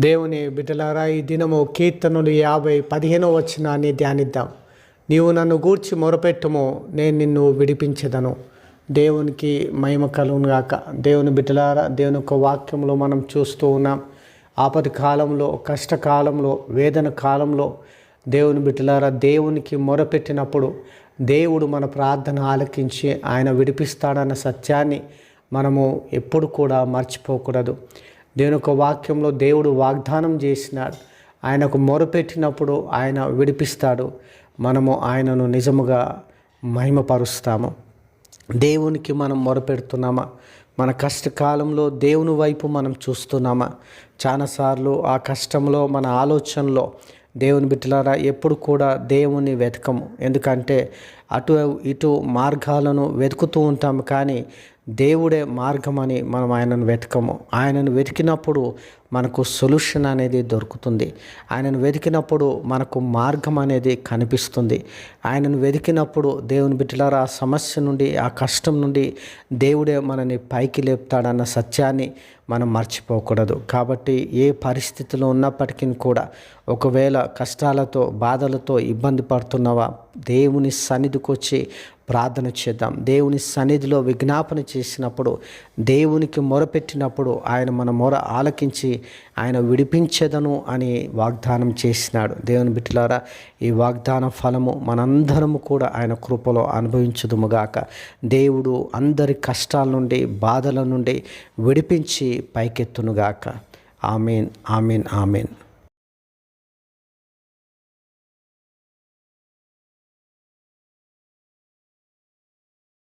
దేవుని బిడ్డలారా ఈ దినము కీర్తనలు యాభై పదిహేనో వచనాన్ని ధ్యానిద్దాం. నీవు నన్ను గూర్చి మొరపెట్టుము నేను నిన్ను విడిపించదను. దేవునికి మహిమ కలుగునుగాక దేవుని బిడ్డలారా దేవుని యొక్క వాక్యంలో మనం చూస్తూ ఉన్నాం. ఆపది కాలంలో కష్టకాలంలో వేదన కాలంలో దేవుని బిడ్డలారా దేవునికి మొరపెట్టినప్పుడు దేవుడు మన ప్రార్థన ఆలకించి ఆయన విడిపిస్తాడన్న సత్యాన్ని మనము ఎప్పుడు కూడా మర్చిపోకూడదు. దేవుని యొక్క వాక్యంలో దేవుడు వాగ్దానం చేసినాడు. ఆయనకు మొరపెట్టినప్పుడు ఆయన విడిపిస్తాడు. మనము ఆయనను నిజముగా మహిమపరుస్తాము. దేవునికి మనం మొరపెడుతున్నామా? మన కష్టకాలంలో దేవుని వైపు మనం చూస్తున్నామా? చాలాసార్లు ఆ కష్టంలో మన ఆలోచనలో దేవుని బిడ్డలారా ఎప్పుడు కూడా దేవుని వెతకము. ఎందుకంటే అటు ఇటు మార్గాలను వెతుకుతూ ఉంటాము. కానీ దేవుడే మార్గం అని మనం ఆయనను వెతకము. ఆయనను వెతికినప్పుడు మనకు సొల్యూషన్ అనేది దొరుకుతుంది. ఆయనను వెతికినప్పుడు మనకు మార్గం అనేది కనిపిస్తుంది. ఆయనను వెతికినప్పుడు దేవుని బిడ్డలారా ఆ సమస్య నుండి ఆ కష్టం నుండి దేవుడే మనని పైకి లేపుతాడన్న సత్యాన్ని మనం మర్చిపోకూడదు. కాబట్టి ఏ పరిస్థితిలో ఉన్నప్పటికీ కూడా ఒకవేళ కష్టాలతో బాధలతో ఇబ్బంది పడుతున్నవా దేవుని సన్నిధికి వచ్చి ప్రార్థన చేద్దాం. దేవుని సన్నిధిలో విజ్ఞాపన చేసినప్పుడు దేవునికి మొరపెట్టినప్పుడు ఆయన మన మొర ఆలకించి ఆయన విడిపించదను అని వాగ్దానం చేసినాడు. దేవుని బిడ్డలారా ఈ వాగ్దాన ఫలము మనందరము కూడా ఆయన కృపలో అనుభవించదుముగాక దేవుడు అందరి కష్టాల నుండి బాధల నుండి విడిపించి పైకెత్తునుగాక. Amen amen amen.